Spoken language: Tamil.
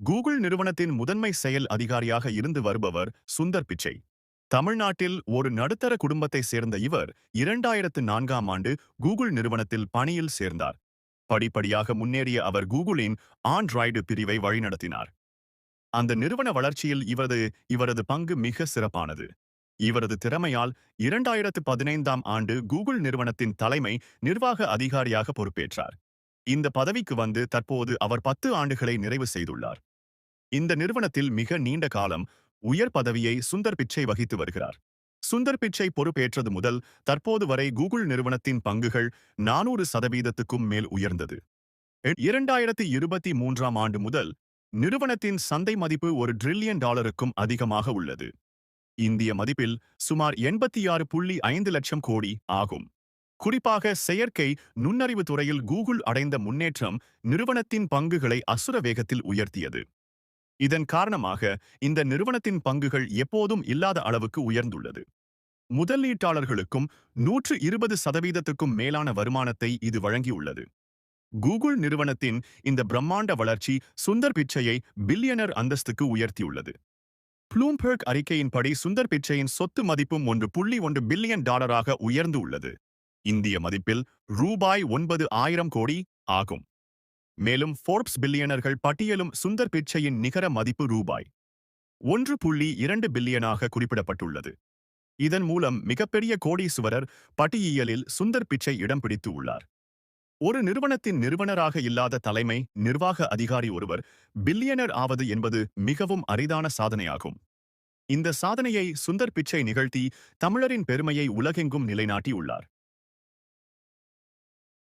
கூகுள் நிறுவனத்தின் முதன்மை செயல் அதிகாரியாக இருந்து வருபவர் சுந்தர் பிச்சை. தமிழ்நாட்டில் ஒரு நடுத்தர குடும்பத்தை சேர்ந்த இவர் இரண்டாயிரத்து நான்காம் ஆண்டு கூகுள் நிறுவனத்தில் பணியில் சேர்ந்தார். படிப்படியாக முன்னேறிய அவர் கூகுளின் ஆண்ட்ராய்டு பிரிவை வழிநடத்தினார். அந்த நிறுவன வளர்ச்சியில் இவரது இவரது பங்கு மிக சிறப்பானது. இவரது திறமையால் இரண்டாயிரத்து பதினைந்தாம் ஆண்டு கூகுள் நிறுவனத்தின் தலைமை நிர்வாக அதிகாரியாக பொறுப்பேற்றார். இந்த பதவிக்கு வந்து தற்போது அவர் பத்து ஆண்டுகளை நிறைவு செய்துள்ளார். இந்த நிறுவனத்தில் மிக நீண்ட காலம் உயர் பதவியை சுந்தர் பிச்சை வகித்து வருகிறார். சுந்தர் பிச்சை பொறுப்பேற்றது முதல் தற்போது வரை கூகுள் நிறுவனத்தின் பங்குகள் நானூறு சதவீதத்துக்கும் மேல் உயர்ந்தது. இரண்டாயிரத்தி இருபத்தி மூன்றாம் ஆண்டு முதல் நிறுவனத்தின் சந்தை மதிப்பு ஒரு ட்ரில்லியன் டாலருக்கும் அதிகமாக உள்ளது. இந்திய மதிப்பில் சுமார் எண்பத்தி ஆறு புள்ளி ஐந்து லட்சம் கோடி ஆகும். குறிப்பாக செயற்கை நுண்ணறிவு துறையில் கூகுள் அடைந்த முன்னேற்றம் நிறுவனத்தின் பங்குகளை அசுர வேகத்தில் உயர்த்தியது. இதன் காரணமாக இந்த நிறுவனத்தின் பங்குகள் எப்போதும் இல்லாத அளவுக்கு உயர்ந்துள்ளது. முதலீட்டாளர்களுக்கும் நூற்று இருபது சதவீதத்துக்கும் மேலான வருமானத்தை இது வழங்கியுள்ளது. கூகுள் நிறுவனத்தின் இந்த பிரம்மாண்ட வளர்ச்சி சுந்தர் பிச்சையை பில்லியனர் அந்தஸ்துக்கு உயர்த்தியுள்ளது. ப்ளூம்பர்க் அறிக்கையின்படி சுந்தர் பிச்சையின் சொத்து மதிப்பும் ஒன்று புள்ளி ஒன்று பில்லியன் டாலராக உயர்ந்து உள்ளது. இந்திய மதிப்பில் ரூபாய் ஒன்பது ஆயிரம் கோடி ஆகும். மேலும் ஃபோர்ப்ஸ் பில்லியனர்கள் பட்டியலும் சுந்தர் பிச்சையின் நிகர மதிப்பு ரூபாய். ஒன்று புள்ளி இரண்டு பில்லியனாக குறிப்பிடப்பட்டுள்ளது. இதன் மூலம் மிகப்பெரிய கோடீஸ்வரர் பட்டியலில் சுந்தர் பிச்சை இடம் பிடித்து உள்ளார். ஒரு நிறுவனத்தின் நிறுவனராக இல்லாத தலைமை நிர்வாக அதிகாரி ஒருவர் பில்லியனர் ஆவது என்பது மிகவும் அரிதான சாதனையாகும். இந்த சாதனையை சுந்தர் பிச்சை நிகழ்த்தி தமிழரின் பெருமையை உலகெங்கும் நிலைநாட்டியுள்ளார்